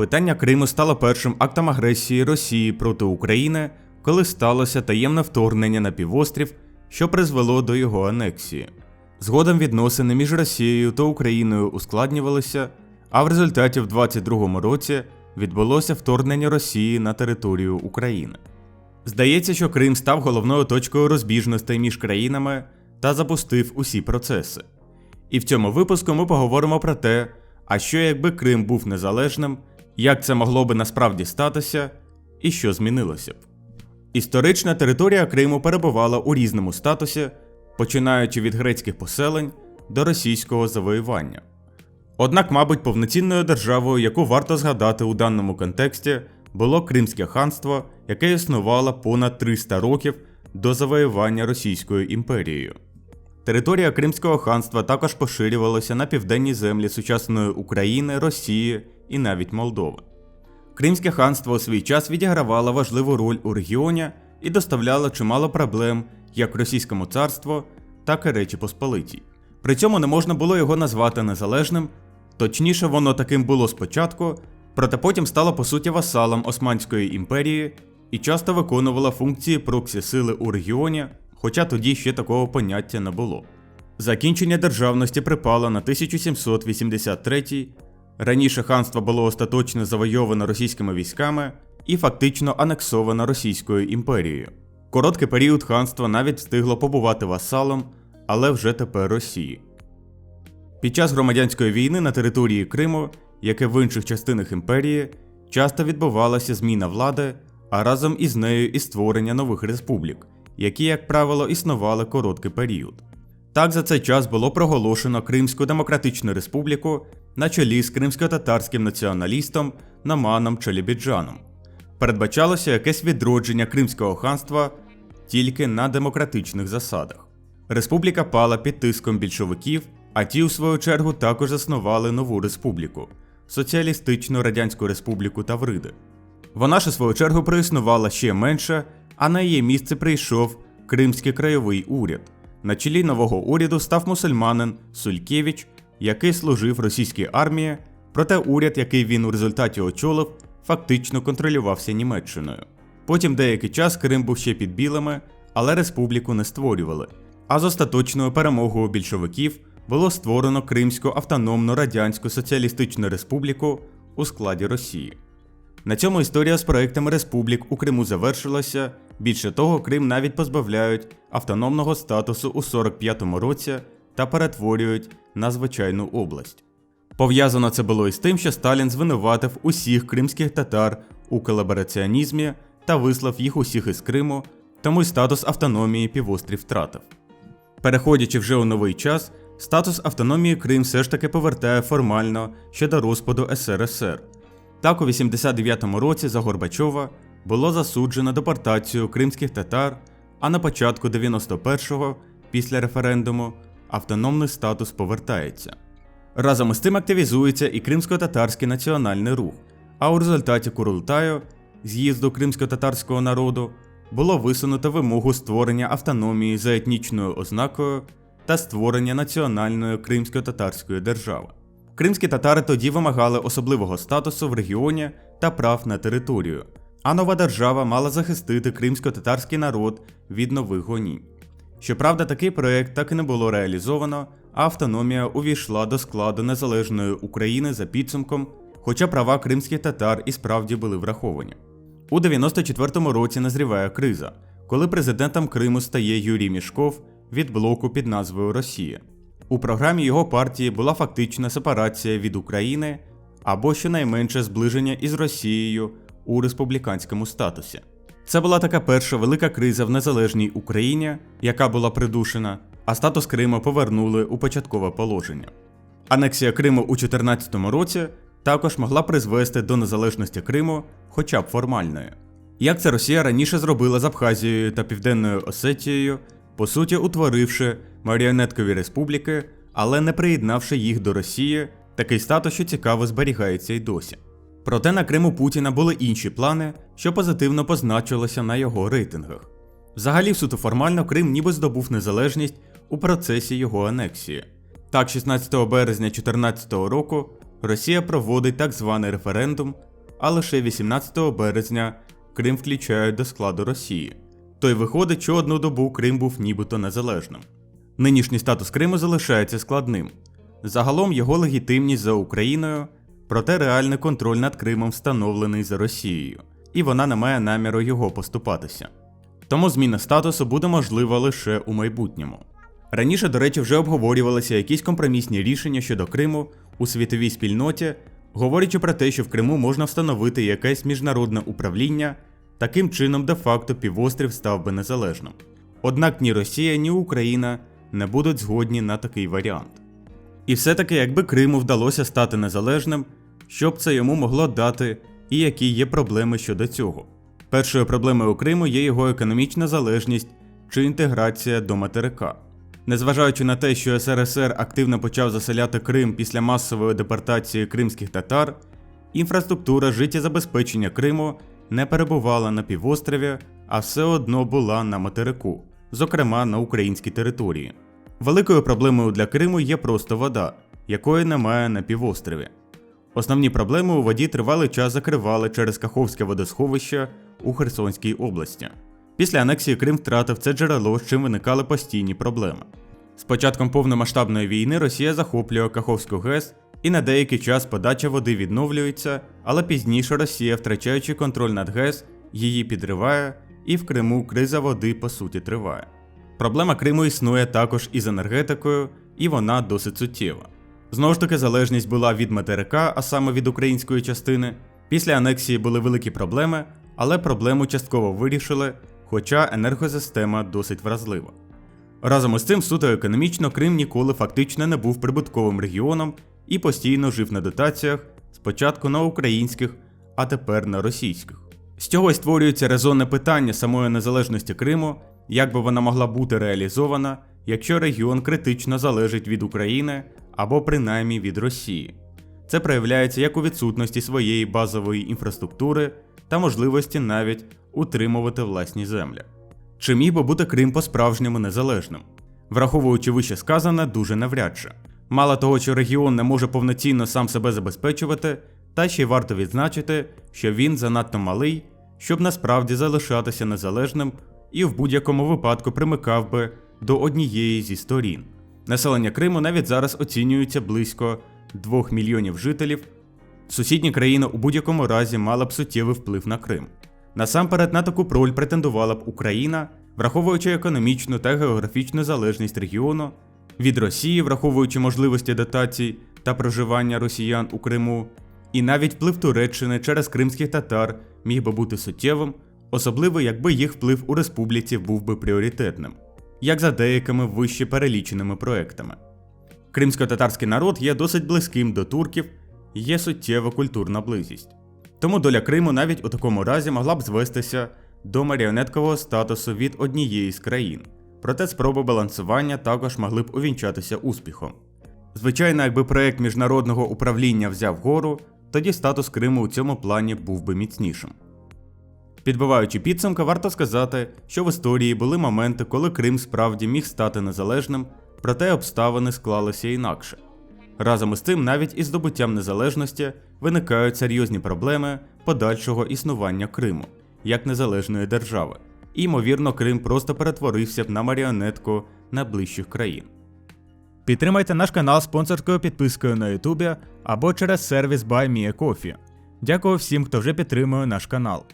Питання Криму стало першим актом агресії Росії проти України, коли сталося таємне вторгнення на півострів, що призвело до його анексії. Згодом відносини між Росією та Україною ускладнювалися, а в результаті в 22-му році відбулося вторгнення Росії на територію України. Здається, що Крим став головною точкою розбіжностей між країнами та запустив усі процеси. І в цьому випуску ми поговоримо про те, а що якби Крим був незалежним, як це могло би насправді статися, і що змінилося б. Історична територія Криму перебувала у різному статусі, починаючи від грецьких поселень до російського завоювання. Однак, мабуть, повноцінною державою, яку варто згадати у даному контексті, було Кримське ханство, яке існувало понад 300 років до завоювання Російською імперією. Територія Кримського ханства також поширювалася на південні землі сучасної України, Росії і навіть Молдови. Кримське ханство у свій час відігравало важливу роль у регіоні і доставляло чимало проблем як Російському царству, так і Речі Посполитій. При цьому не можна було його назвати незалежним, точніше, воно таким було спочатку, проте потім стало по суті васалом Османської імперії і часто виконувало функції проксі сили у регіоні, хоча тоді ще такого поняття не було. Закінчення державності припало на 1783 Раніше ханство було остаточно завойовано російськими військами і фактично анексовано Російською імперією. Короткий період ханства навіть встигло побувати васалом, але вже тепер Росії. Під час громадянської війни на території Криму, як і в інших частинах імперії, часто відбувалася зміна влади, а разом із нею і створення нових республік, які, як правило, існували короткий період. Так за цей час було проголошено Кримську Демократичну Республіку на чолі з кримсько-татарським націоналістом Наманом Чалібіджаном. Передбачалося якесь відродження Кримського ханства тільки на демократичних засадах. Республіка пала під тиском більшовиків, а ті, у свою чергу, також заснували нову республіку Соціалістичну Радянську Республіку Тавриди. Вона ж у свою чергу проіснувала ще менше, а на її місце прийшов Кримський краєвий уряд. На чолі нового уряду став мусульманин Сулькевич, який служив російській армії, проте уряд, який він у результаті очолив, фактично контролювався Німеччиною. Потім деякий час Крим був ще під білими, але республіку не створювали. А з остаточною перемогою більшовиків було створено Кримську автономну Радянську Соціалістичну Республіку у складі Росії. На цьому історія з проектами республік у Криму завершилася. Більше того, Крим навіть позбавляють автономного статусу у 45-му році та перетворюють на звичайну область. Пов'язано це було із тим, що Сталін звинуватив усіх кримських татар у колабораціонізмі та вислав їх усіх із Криму, тому й статус автономії півострів втратив. Переходячи вже у новий час, статус автономії Крим все ж таки повертає формально ще до розпаду СРСР. Так, у 89-му році за Горбачова було засуджено депортацію кримських татар, а на початку 91-го, після референдуму, автономний статус повертається. Разом із тим активізується і кримсько-татарський національний рух, а у результаті Курултаю, з'їзду кримсько-татарського народу, було висунуто вимогу створення автономії за етнічною ознакою та створення національної кримсько-татарської держави. Кримські татари тоді вимагали особливого статусу в регіоні та прав на територію, а нова держава мала захистити кримсько-татарський народ від нових гонінь. Щоправда, такий проект так і не було реалізовано, а автономія увійшла до складу незалежної України за підсумком, хоча права кримських татар і справді були враховані. У 94-му році назріває криза, коли президентом Криму стає Юрій Мішков від блоку під назвою Росія. У програмі його партії була фактична сепарація від України або щонайменше зближення із Росією у республіканському статусі. Це була така перша велика криза в незалежній Україні, яка була придушена, а статус Криму повернули у початкове положення. Анексія Криму у 2014 році також могла призвести до незалежності Криму, хоча б формальної. Як це Росія раніше зробила з Абхазією та Південною Осетією, по суті утворивши маріонеткові республіки, але не приєднавши їх до Росії, такий статус, що цікаво зберігається й досі. Проте на Криму Путіна були інші плани, що позитивно позначилося на його рейтингах. Взагалі, суто формально, Крим ніби здобув незалежність у процесі його анексії. Так, 16 березня 2014 року Росія проводить так званий референдум, а лише 18 березня Крим включають до складу Росії. То й виходить, що одну добу Крим був нібито незалежним. Нинішній статус Криму залишається складним. Загалом його легітимність за Україною, проте реальний контроль над Кримом встановлений за Росією, і вона не має наміру його поступатися. Тому зміна статусу буде можлива лише у майбутньому. Раніше, до речі, вже обговорювалися якісь компромісні рішення щодо Криму у світовій спільноті, говорячи про те, що в Криму можна встановити якесь міжнародне управління, таким чином де-факто півострів став би незалежним. Однак ні Росія, ні Україна не будуть згодні на такий варіант. І все-таки, якби Криму вдалося стати незалежним, що б це йому могло дати, і які є проблеми щодо цього. Першою проблемою Криму є його економічна залежність чи інтеграція до материка. Незважаючи на те, що СРСР активно почав заселяти Крим після масової депортації кримських татар, інфраструктура життєзабезпечення Криму не перебувала на півострові, а все одно була на материку, зокрема на українській території. Великою проблемою для Криму є просто вода, якої немає на півострові. Основні проблеми у воді тривалий час закривали через Каховське водосховище у Херсонській області. Після анексії Крим втратив це джерело, з чим виникали постійні проблеми. З початком повномасштабної війни Росія захоплює Каховську ГЕС, і на деякий час подача води відновлюється, але пізніше Росія, втрачаючи контроль над ГЕС, її підриває, і в Криму криза води по суті триває. Проблема Криму існує також із енергетикою, і вона досить суттєва. Знову ж таки, залежність була від материка, а саме від української частини. Після анексії були великі проблеми, але проблему частково вирішили, хоча енергосистема досить вразлива. Разом із цим, суто економічно, Крим ніколи фактично не був прибутковим регіоном і постійно жив на дотаціях, спочатку на українських, а тепер на російських. З цього й створюється резонне питання самої незалежності Криму, як би вона могла бути реалізована, якщо регіон критично залежить від України або принаймні від Росії. Це проявляється як у відсутності своєї базової інфраструктури та можливості навіть утримувати власні землі. Чи міг би бути Крим по-справжньому незалежним? Враховуючи вище сказане, дуже навряд чи. Мало того, що регіон не може повноцінно сам себе забезпечувати, та ще й варто відзначити, що він занадто малий, щоб насправді залишатися незалежним і в будь-якому випадку примикав би до однієї зі сторін. Населення Криму навіть зараз оцінюється близько 2 мільйонів жителів. Сусідні країни у будь-якому разі мали б суттєвий вплив на Крим. Насамперед на таку роль претендувала б Україна, враховуючи економічну та географічну залежність регіону від Росії, враховуючи можливості дотацій та проживання росіян у Криму, і навіть вплив Туреччини через кримських татар міг би бути суттєвим, особливо якби їх вплив у республіці був би пріоритетним, як за деякими вище переліченими проектами. Кримсько-татарський народ є досить близьким до турків, є суттєва культурна близькість. Тому доля Криму навіть у такому разі могла б звестися до маріонеткового статусу від однієї з країн, проте спроби балансування також могли б увінчатися успіхом. Звичайно, якби проект міжнародного управління взяв гору, тоді статус Криму у цьому плані був би міцнішим. Підбиваючи підсумки, варто сказати, що в історії були моменти, коли Крим справді міг стати незалежним, проте обставини склалися інакше. Разом із цим, навіть із здобуттям незалежності виникають серйозні проблеми подальшого існування Криму як незалежної держави, і, ймовірно, Крим просто перетворився б на маріонетку найближчих країн. Підтримайте наш канал спонсорською підпискою на Ютубі або через сервіс BuyMeACoffee. Дякую всім, хто вже підтримує наш канал.